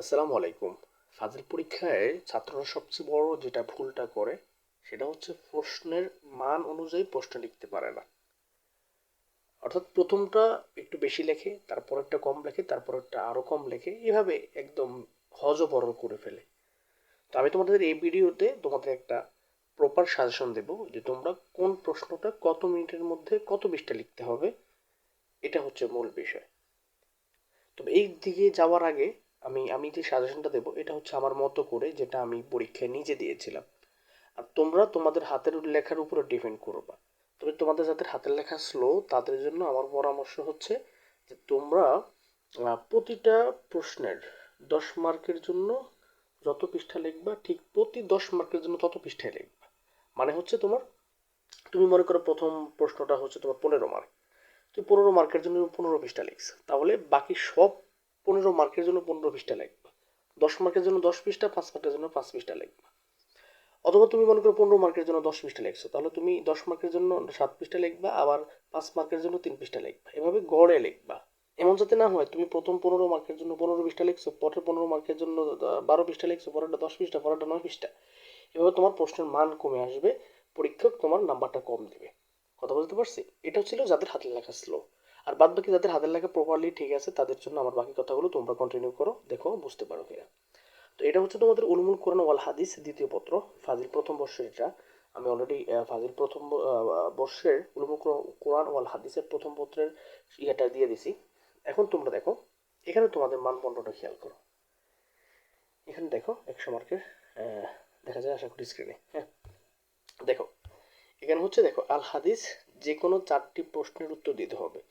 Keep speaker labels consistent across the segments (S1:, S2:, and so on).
S1: আসসালামু আলাইকুম। ফাজিল পরীক্ষায় ছাত্ররা সবচেয়ে বড় যেটা ভুলটা করে, সেটা হচ্ছে প্রশ্নের মান অনুযায়ী প্রশ্ন লিখতে পারে না। অর্থাৎ প্রথমটা একটু বেশি লেখে, তারপরেরটা কম লেখে, তারপরেরটা আরও কম লেখে, এভাবে একদম হজবরল করে ফেলে। তো আমি তোমাদের এই ভিডিওতে তোমাদের একটা প্রপার সাজেশন দেব যে তোমরা কোন প্রশ্নটা কত মিনিটের মধ্যে কত পৃষ্ঠা লিখতে হবে, এটা হচ্ছে মূল বিষয়। তবে এই দিকে যাওয়ার আগে আমি আমি যে সাজেশনটা দেবো, এটা হচ্ছে আমার মতো করে যেটা আমি পরীক্ষায় নিজে দিয়েছিলাম। আর তোমরা তোমাদের হাতের লেখার উপরে ডিপেন্ড করবা। তবে তোমাদের যাদের হাতের লেখা স্লো তাদের জন্য আমার পরামর্শ হচ্ছে যে তোমরা প্রতিটা প্রশ্নের দশ মার্কের জন্য যত পৃষ্ঠা লিখবা, ঠিক প্রতি দশ মার্কের জন্য তত পৃষ্ঠায় লিখবা। মানে হচ্ছে তোমার, তুমি মনে করো প্রথম প্রশ্নটা হচ্ছে তোমার পনেরো মার্ক। তুমি পনেরো মার্কের জন্য পনেরো পৃষ্ঠা লিখছো। তাহলে বাকি সব পনেরো মার্কের জন্য পনেরো পৃষ্ঠা লিখবা দশ মার্কের জন্য দশ পৃষ্ঠা, পাঁচ মার্কের জন্য পাঁচ পৃষ্ঠা লিখবা অথবা তুমি মনে করো পনেরো মার্কের জন্য দশ পৃষ্ঠা লিখছো, তাহলে তুমি দশ মার্কের জন্য সাত পৃষ্ঠা লিখবা, আবার পাঁচ মার্কের জন্য তিন পৃষ্ঠা লিখবা। এভাবে গড়ে লিখবা। এমন যাতে না হয়, তুমি প্রথম পনেরো মার্কের জন্য পনেরো পৃষ্ঠা লিখছো, পরের পনেরো মার্কের জন্য বারো পৃষ্ঠা লিখছো, পরেরটা দশ পৃষ্ঠা, পরেরটা নয় পৃষ্ঠা। এভাবে তোমার প্রশ্নের মান কমে আসবে, পরীক্ষক তোমার নাম্বারটা কম দেবে। কথা বলতে পারছি? এটা ছিল যাদের হাতের লেখা স্লো আর বাদ বাকি যাদের হাতের লেখা প্রপারলি ঠিক আছে, তাদের জন্য আমার বাকি কথাগুলো তোমরা কন্টিনিউ করো, দেখো, বুঝতে পারো কিনা। তো এটা হচ্ছে তোমাদের উলমুল কোরআন ওয়াল হাদিস দ্বিতীয় পত্র, ফাজিল প্রথম বর্ষের এটা। আমি অলরেডি ফাজিল প্রথম বর্ষের উলুমুল কোরআন- ওয়াল হাদিসের প্রথম পত্রের ইয়েটা দিয়ে দিছি। এখন তোমরা দেখো, এখানে তোমাদের মানদণ্ডটা খেয়াল করো। এখানে দেখো, একশো মার্কের দেখা যায়, আশা করি স্ক্রিনে হ্যাঁ। দেখো, এখানে হচ্ছে, দেখো, আল হাদিস যে কোনো চারটি প্রশ্নের উত্তর দিতে হবে।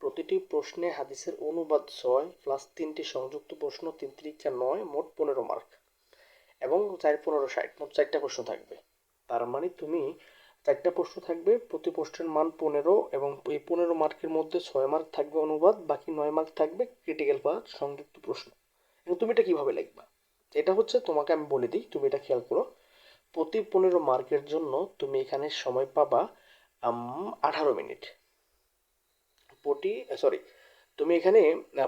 S1: প্রতিটি প্রশ্নে হাদিসের অনুবাদ ছয় প্লাস তিনটি সংযুক্ত প্রশ্ন, তিন তিরিকা নয়, মোট পনেরো মার্ক এবং চার পনেরো ষাট, মোট চারটা প্রশ্ন থাকবে। তার মানে তুমি চারটা প্রশ্ন থাকবে, প্রতি প্রশ্নের মান পনেরো এবং এই পনেরো মার্কের মধ্যে ছয় মার্ক থাকবে অনুবাদ, বাকি নয় মার্ক থাকবে ক্রিটিক্যাল বা সংযুক্ত প্রশ্ন। এবং তুমি এটা কীভাবে লিখবা? এটা হচ্ছে তোমাকে আমি বলে দিই, তুমি এটা খেয়াল করো। প্রতি পনেরো মার্কের জন্য তুমি এখানে সময় পাবা আঠারো মিনিট। প্রতি সরি তুমি এখানে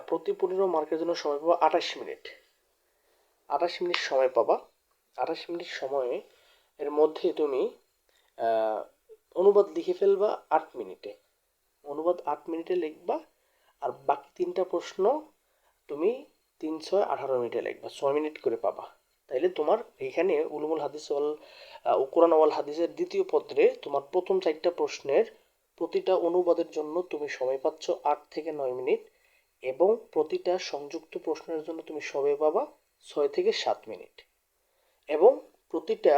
S1: প্রতি পনেরো মার্কের জন্য সময় পাবা আঠাশ মিনিট। আঠাশ মিনিট সময় পাবা। আঠাশ মিনিট সময়ে এর মধ্যে তুমি অনুবাদ লিখে ফেলবা আট মিনিটে। অনুবাদ আট মিনিটে লিখবা, আর বাকি তিনটা প্রশ্ন তুমি তিন ছয় আঠারো মিনিটে লিখবা, ছয় মিনিট করে পাবা। তাইলে তোমার এখানে উলুমুল হাদিস ওয়াল কোরআন ওয়াল হাদিসের দ্বিতীয় পত্রে তোমার প্রথম চারটা প্রশ্নের প্রতিটা অনুবাদের জন্য তুমি সময় পাচ্ছ আট থেকে নয় মিনিট এবং প্রতিটা সংযুক্ত প্রশ্নের জন্য তুমি সময় পাবা ছয় থেকে সাত মিনিট। এবং প্রতিটা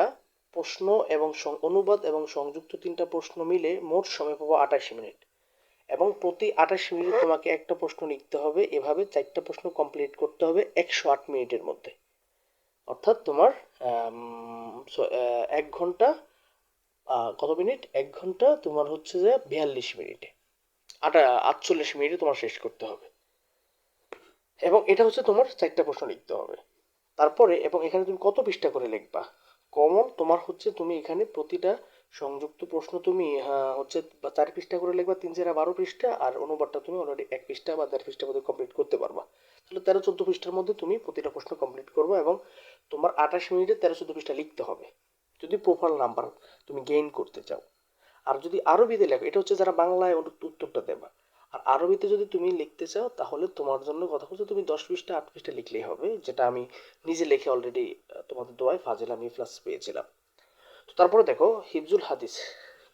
S1: প্রশ্ন এবং অনুবাদ এবং সংযুক্ত তিনটা প্রশ্ন মিলে মোট সময় পাবো আঠাশ মিনিট। এবং প্রতি আঠাশ মিনিট তোমাকে একটা প্রশ্ন লিখতে হবে, এভাবে চারটা প্রশ্ন কমপ্লিট করতে হবে একশো আট মিনিটের মধ্যে। অর্থাৎ তোমার এক ঘণ্টা কত মিনিট? এক ঘণ্টা, তোমার হচ্ছে যে বিয়াল্লিশ মিনিটে। আটা, আটচল্লিশ মিনিটে তোমার শেষ করতে হবে। এবং এটা হচ্ছে তোমার চারটা প্রশ্ন লিখতে হবে। তারপরে, এবং এখানে তুমি কত পৃষ্ঠা করে লিখবা? কমন, তোমার হচ্ছে তুমি এখানে প্রতিটা সংযুক্ত প্রশ্ন তুমি হচ্ছে চার পৃষ্ঠা করে লিখবা, তিন চারা বারো পৃষ্ঠা, আর অনুবাদটা তুমি অলরেডি এক পৃষ্ঠা বা দেড় পৃষ্ঠার মধ্যে কমপ্লিট করতে পারবা। তাহলে তেরো, চোদ্দ পৃষ্ঠার মধ্যে তুমি প্রতিটা প্রশ্ন কমপ্লিট করবে এবং তোমার আঠাশ মিনিটে তেরো, চোদ্দ পৃষ্ঠা লিখতে হবে। যদি প্রোফাইল নাম্বার তুমি গেইন করতে চাও। আর যদি আরবিতে লেখো, এটা হচ্ছে যারা বাংলায় উত্তরটা দেবা। আর আরবিতে যদি তুমি লিখতে চাও, তাহলে তোমার জন্য কথা হচ্ছে তুমি দশ পৃষ্ঠা, আট পৃষ্ঠা লিখলেই হবে, যেটা আমি নিজে লিখে অলরেডি তোমাদের দোয়ায় ফাজিল আমি প্লাস পেয়েছিলাম। তো তারপরে দেখো, হিফজুল হাদিস,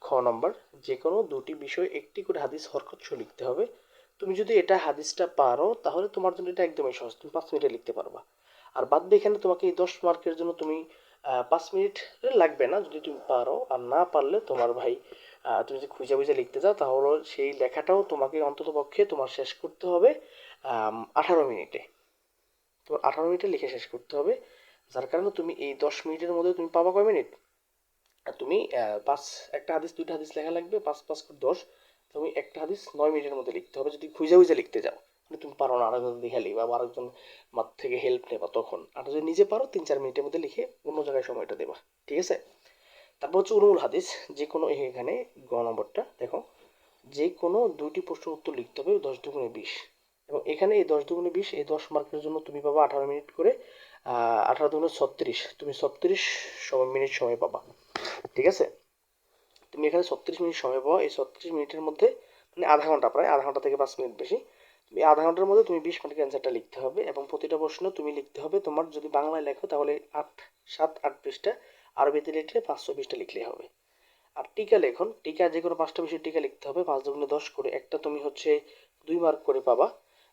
S1: খ নম্বর যে কোনো দুটি বিষয় একটি করে হাদিস হরকত লিখতে হবে। তুমি যদি এটা হাদিসটা পারো, তাহলে তোমার জন্য এটা একদমই সহজ, তুমি পাঁচ মিনিটে লিখতে পারবা। আর বাদ দিয়ে এখানে তোমাকে এই দশ মার্কের জন্য তুমি পাঁচ মিনিট লাগবে না যদি তুমি পারো। আর না পারলে তোমার ভাই তুমি যদি খুঁজে বুঝে লিখতে চাও, তাহলে সেই লেখাটাও তোমাকে অন্তত পক্ষে তোমার শেষ করতে হবে আঠারো মিনিটে। তোমার আঠারো মিনিটে লিখে শেষ করতে হবে। যার কারণে তুমি এই দশ মিনিটের মধ্যে তুমি পাবা কয় মিনিট? তুমি পাঁচ, একটা হাদিস, দুইটা হাদিস লেখা লাগবে, পাঁচ পাঁচ দশ। তুমি একটা হাদিস নয় মিনিটের মধ্যে লিখতে হবে, যদি খুঁজে খুঁজে লিখতে যাও মানে তুমি পারো না আরেকজন দেখে লিখবা বা আরেকজন মাত থেকে হেল্প নেবা তখন। আর যদি নিজে পারো, তিন চার মিনিটের মধ্যে লিখে অন্য জায়গায় সময়টা দেবা। ঠিক আছে? তারপর হচ্ছে উরুমুল হাদিস, যে কোনো এখানে গ নম্বরটা দেখো। যে কোনো দুইটি প্রশ্নের উত্তর লিখতে হবে দশ দুগুণে বিশ। এবং এখানে এই দশ দুগুণে বিশ, এই দশ মার্কের জন্য তুমি পাবা আঠারো মিনিট করে আঠারো দুগুণে ছত্রিশ। তুমি ছত্রিশ সময় মিনিট সময় পাবা। ঠিক আছে? তুমি এখানে ছত্রিশ মিনিট সময় পাবা। এই ছত্রিশ মিনিটের মধ্যে মানে আধা ঘণ্টা, প্রায় আধা ঘণ্টা থেকে পাঁচ মিনিট বেশি। তুমি আধা ঘণ্টার মধ্যে তুমি বিশ মিনিটের অ্যান্সারটা লিখতে হবে এবং প্রতিটা প্রশ্ন তুমি লিখতে হবে। তোমার যদি বাংলায় লেখো তাহলে আট, সাত, আট পৃষ্ঠা, আরবিতে লিখলে পাঁচশো পৃষ্ঠা লিখলেই হবে। আর টিকা লেখন টিকা যে কোনো পাঁচটা বিষয় টিকা লিখতে হবে, পাঁচ দুগুণে দশ করে। একটা তুমি হচ্ছে দুই মার্ক করে পাবা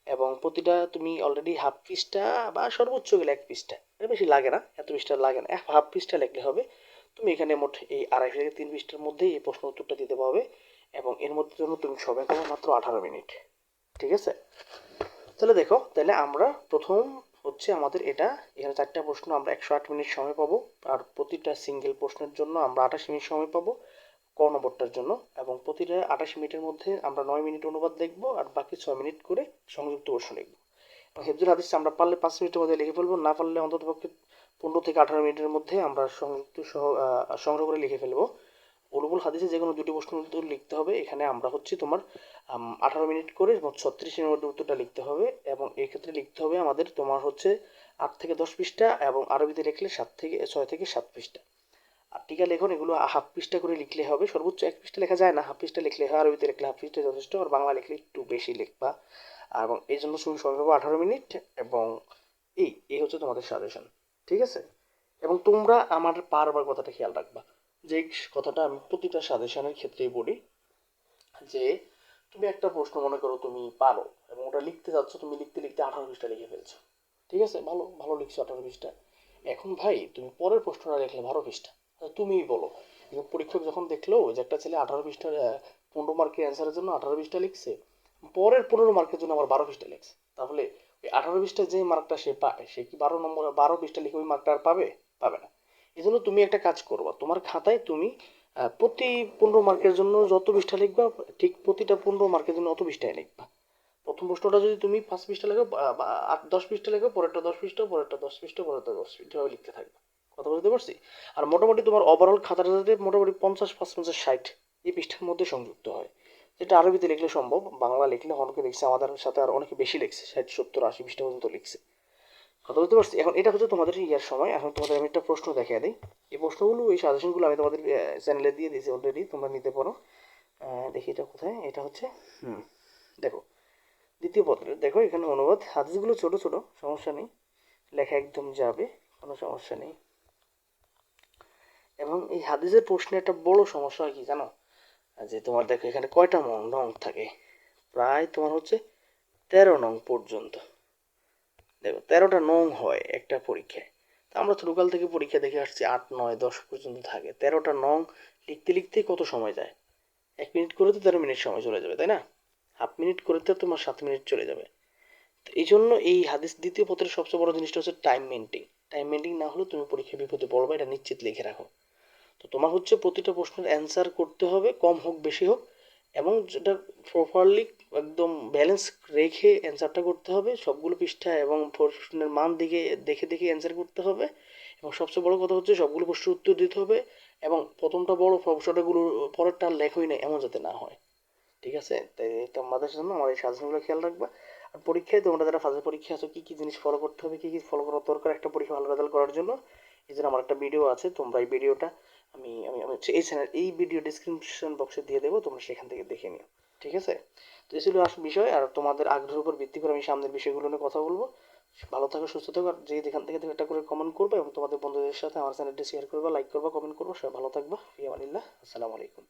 S1: এবং প্রতিটা তুমি অলরেডি হাফ পৃষ্ঠা বা সর্বোচ্চ গেলে এক পৃষ্ঠা। এটা বেশি লাগে না, এত পৃষ্ঠা লাগে না। হাফ পৃষ্ঠা লিখলে হবে। তুমি এখানে মোট এই আড়াই থেকে তিন পৃষ্ঠার মধ্যেই এই প্রশ্ন উত্তরটা দিতে পারবে এবং এর মধ্যে জন্য তুমি সময় পাবে মাত্র আঠারো মিনিট। ঠিক আছে? তাহলে দেখো, তাহলে আমরা প্রথম হচ্ছে আমাদের এটা, এখানে চারটা প্রশ্ন, আমরা একশো আট মিনিট সময় পাবো, আর প্রতিটা সিঙ্গেল প্রশ্নের জন্য আমরা আঠাশ মিনিট সময় পাবো ক নম্বরটার জন্য, এবং প্রতিটা আঠাশ মিনিটের মধ্যে আমরা নয় মিনিট অনুবাদ লিখব আর বাকি ছয় মিনিট করে সংযুক্ত প্রশ্ন লিখব। হেফজুল হাদিস, আমরা পারলে পাঁচ মিনিটের মধ্যে লিখে ফেলব, না পারলে অন্তত পক্ষে পনেরো থেকে আঠারো মিনিটের মধ্যে আমরা সংযুক্ত সহ সংগ্রহ করে লিখে ফেলব। উলুবুল হাদিসে যে কোনো দুটি প্রশ্নের উত্তর লিখতে হবে। এখানে আমরা হচ্ছে তোমার আঠারো মিনিট করে মোট ছত্রিশের মধ্যে উত্তরটা লিখতে হবে এবং এক্ষেত্রে লিখতে হবে আমাদের তোমার হচ্ছে আট থেকে দশ পৃষ্ঠা এবং আরবিতে লিখলে সাত থেকে, ছয় থেকে সাত পৃষ্ঠা। আর টিকা লেখন, এগুলো হাফ পৃষ্ঠা করে লিখলে হবে। সর্বোচ্চ এক পৃষ্ঠা লেখা যায় না, হাফ পৃষ্ঠা লিখলে হয়, আরবিতে লিখলে হাফ পৃষ্ঠা যথেষ্ট, আর বাংলা লিখলে একটু বেশি লিখবা। এবং এই জন্য শুরু সময় পাবো আঠারো মিনিট এবং এই এই হচ্ছে তোমাদের সাজেশন ঠিক আছে? এবং তোমরা আমার বারবার কথাটা খেয়াল রাখবা। যে কথাটা আমি প্রতিটা সাজেশনের ক্ষেত্রেই বলি যে তুমি একটা প্রশ্ন মনে করো তুমি পারো এবং ওটা লিখতে যাচ্ছ তুমি লিখতে লিখতে আঠারো পৃষ্ঠা লিখে ফেলছো। ঠিক আছে? ভালো ভালো লিখছো আঠারো পৃষ্ঠা। এখন ভাই তুমি পরের প্রশ্নটা লিখলে বারো পৃষ্ঠা। তুমিই বলো। পরীক্ষক যখন দেখল যে একটা ছেলে আঠারো পৃষ্ঠার আহ, পনেরো মার্কের অ্যান্সারের জন্য আঠারো পৃষ্ঠা লিখছে পরের পনেরো মার্কের জন্য আবার বারো পৃষ্ঠা লিখছে। তাহলে ওই আঠারো পৃষ্ঠা যে মার্কটা সে পায় সে কি বারো নম্বর বারো পৃষ্ঠা লিখে ওই মার্কটা আর পাবে? পাবে না। এই জন্য তুমি একটা কাজ করবা। তোমার খাতায় তুমি প্রতি পনেরো মার্কের জন্য যত পৃষ্ঠা লিখবা, ঠিক প্রতিটা পনেরো মার্কের জন্য অত পৃষ্ঠায় লিখবা। প্রথম প্রশ্নটা যদি তুমি পাঁচ পৃষ্ঠা লেখো আট, দশ পৃষ্ঠা লেখো, পরেরটা দশ পৃষ্ঠা, পরেরটা দশ পৃষ্ঠা, পরেরটা দশ পৃষ্ঠা লিখতে থাকবে। কথা বলতে পারছি? আর মোটামুটি তোমার ওভারঅল খাতাটা যাতে মোটামুটি পঞ্চাশ পাঁচ পঞ্চাশ, ষাট এই পৃষ্ঠার মধ্যে সংযুক্ত হয়। যেটা আরবিতে লিখলে সম্ভব, বাংলা লিখলে অনেকে লিখছে, আমাদের সাথে আর অনেকে বেশি লিখছে, ষাট, সত্তর, আশি পৃষ্ঠা পর্যন্ত লিখছে। কথা বলতে পারছি? এখন এটা হচ্ছে তোমাদের ইয়ার সময়। এখন তোমাদের আমি একটা প্রশ্ন দেখিয়ে দিই। এই প্রশ্নগুলো, এই সাজেশনগুলো আমি তোমাদের চ্যানেলে দিয়ে দিয়েছি অলরেডি তোমরা নিতে পারো। দেখি এটা কোথায়। এটা হচ্ছে, হুম, দেখো, দ্বিতীয় পত্রে দেখো, এখানে অনুবাদ। হাদিসগুলো ছোট ছোট, সমস্যা নেই। লেখা একদম যাবে, কোনো সমস্যা নেই। এবং এই হাদিসের প্রশ্নে একটা বড় সমস্যা হয় কি জানো? যে তোমার দেখো এখানে কয়টা নং থাকে? প্রায় তোমার হচ্ছে তেরো নং পর্যন্ত। দেখো, তেরোটা নং হয় একটা পরীক্ষায়। তা আমরা ছোটকাল থেকে পরীক্ষা দেখে আসছি, আট, নয়, দশ পর্যন্ত থাকে। তেরোটা নং লিখতে লিখতে কত সময় যায়? এক মিনিট করে তো তেরো মিনিট সময় চলে যাবে, তাই না? হাফ মিনিট করে তো তোমার সাত মিনিট চলে যাবে। তো এই জন্য এই হাদিস দ্বিতীয় পত্রের সবচেয়ে বড় জিনিসটা হচ্ছে টাইম মেনটেন টাইম মেনটেন না হলে তুমি পরীক্ষায় বিপদে পড়বে, এটা নিশ্চিত লিখে রাখো। তো তোমার হচ্ছে প্রতিটা প্রশ্নের অ্যান্সার করতে হবে, কম হোক, বেশি হোক। এবং যেটা প্রপারলি একদম ব্যালেন্স রেখে অ্যান্সারটা করতে হবে, সবগুলো পৃষ্ঠা এবং প্রশ্নের মান দিকে দেখে দেখে অ্যান্সার করতে হবে এবং সবচেয়ে বড় কথা হচ্ছে সবগুলো প্রশ্নের উত্তর দিতে হবে এবং প্রথমটা বড়, প্রশ্নটাগুলো পরেরটা আর লেখোই না, এমন যাতে না হয়। ঠিক আছে? তাই তোমাদের জন্য আমার এই সাজেশনগুলো খেয়াল রাখবা। আর পরীক্ষায় তোমরা যারা ফাজের পরীক্ষা আছো, কী কী জিনিস ফলো করতে হবে, কী কী ফলো করা দরকার, একটা পরীক্ষা ভালো রেজাল্ট করার জন্য, এই জন্য আমার একটা ভিডিও আছে, তোমরা এই ভিডিওটা আমি আমি আমি হচ্ছে এই চ্যানেল এই ভিডিও ডিসক্রিপশন বক্সে দিয়ে দেবো, তোমরা সেখান থেকে দেখে নিও, ঠিক আছে? তো এই ছিল আসল বিষয়, আর তোমাদের আগ্রহের উপর ভিত্তি করে আমি সামনের বিষয়গুলো নিয়ে কথা বলব। ভালো থাকো, সুস্থ থাকো, আর যে যেখান থেকে একটা করে কমেন্ট করবে এবং তোমাদের বন্ধুদের সাথে আমার চ্যানেলটি শেয়ার করবা লাইক করবা কমেন্ট করব, সবাই ভালো থাকবা। ফিয়ামানিল্লাহ, আসসালামু আলাইকুম।